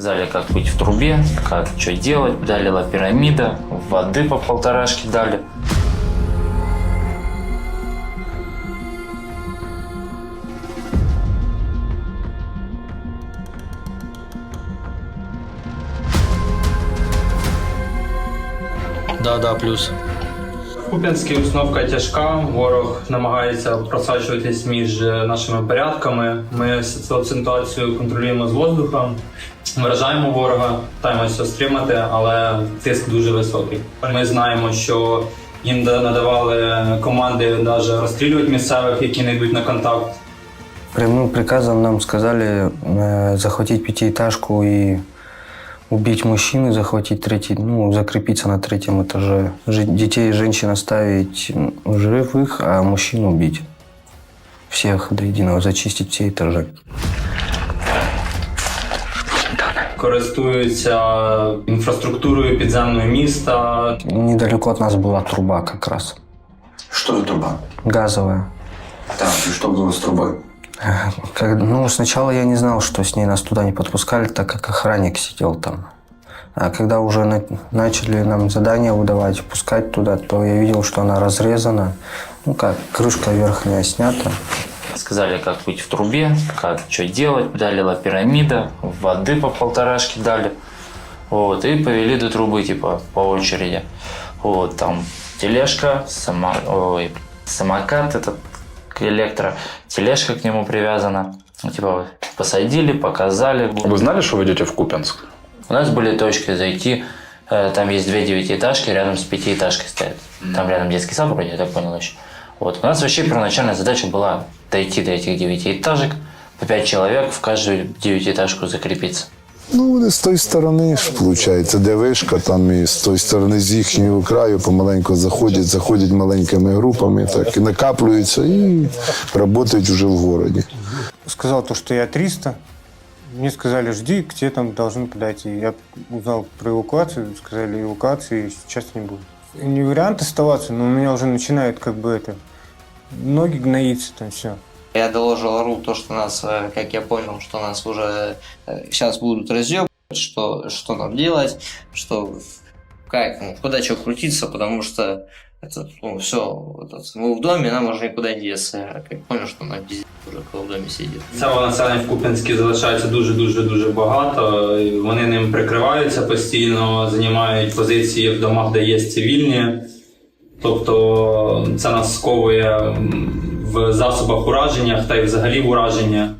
Сказали, как быть в трубе, как что делать. Дали пирамида, воды по полторашке дали. Да, да, плюс. В Куп'янській обстановка тяжка. Ворог намагається просачуватись між е, нашими порядками. Ми цю ситуацію контролюємо з воздуха, вражаємо ворога, намагаємося стримати, але тиск дуже високий. Ми знаємо, що їм да- надавали команди навіть розстрілювати місцевих, які не йдуть на контакт. Прямым приказом нам сказали э, захватить пятиэтажку и убить мужчину, захватить третий, ну, закрепиться на третьем этаже. Жи- Детей и женщин оставить м, живых, а мужчин убить. Всех до единого, зачистить все этажи. Користуються інфраструктурою підземного міста, Недалеко от нас была труба как раз, Что за труба? газовая. Так, и что было с трубой? Как- ну, сначала я не знал, что с ней нас туда не подпускали, так как охранник сидел там. А когда уже на- начали нам задание выдавать, пускать туда, то я видел, что она разрезана. Ну как, крышка верхняя снята. Сказали, как быть в трубе, как что делать. Дали пирамида, воды по полторашке дали. Вот, и повели до трубы, типа, по очереди. Вот, там тележка, сама, ой, самокат этот электро, тележка к нему привязана. Ну, Типа, посадили, показали. Вы знали, что вы идете в Купянск? У нас были точки зайти, э, там есть две девятиэтажки, рядом с пятиэтажкой стоят. Там рядом детский сад вроде, я так понял еще. Вот. У нас вообще первоначальная задача была дойти до этих девятиэтажек, по пять человек в каждую девятиэтажку закрепиться. Ну, вони з тої сторони ж, виходить, де вишка, там і з тої сторони, з їхнього краю помаленьку заходять, заходять маленькими групами, так і накаплюються і працюють вже в городі. сказал то, что я 300. Мне сказали, жди, к тебе там должны подойти. Я узнал про эвакуацию, сказали эвакуации, сейчас не будет. Не вариант оставаться, но у меня уже начинает как бы это, ноги гноиться там все. Я доложил ОРУ то, что нас, э, как я понял, что нас уже сейчас будут разъебывать, что, что нам делать, что как, ну, куда что крутиться, потому что это, ну, все, мы в доме, нам уже никуда не деться. Я как понял, что нам пиздец уже кто в доме сидит. Цього населення в Куп'янській залишається дуже дуже дуже багато. і Вони ним прикриваються постійно, займають позиції в домах, де є цивільні. Тобто це нас сковує м, в засобах ураження та й взагалі в ураження.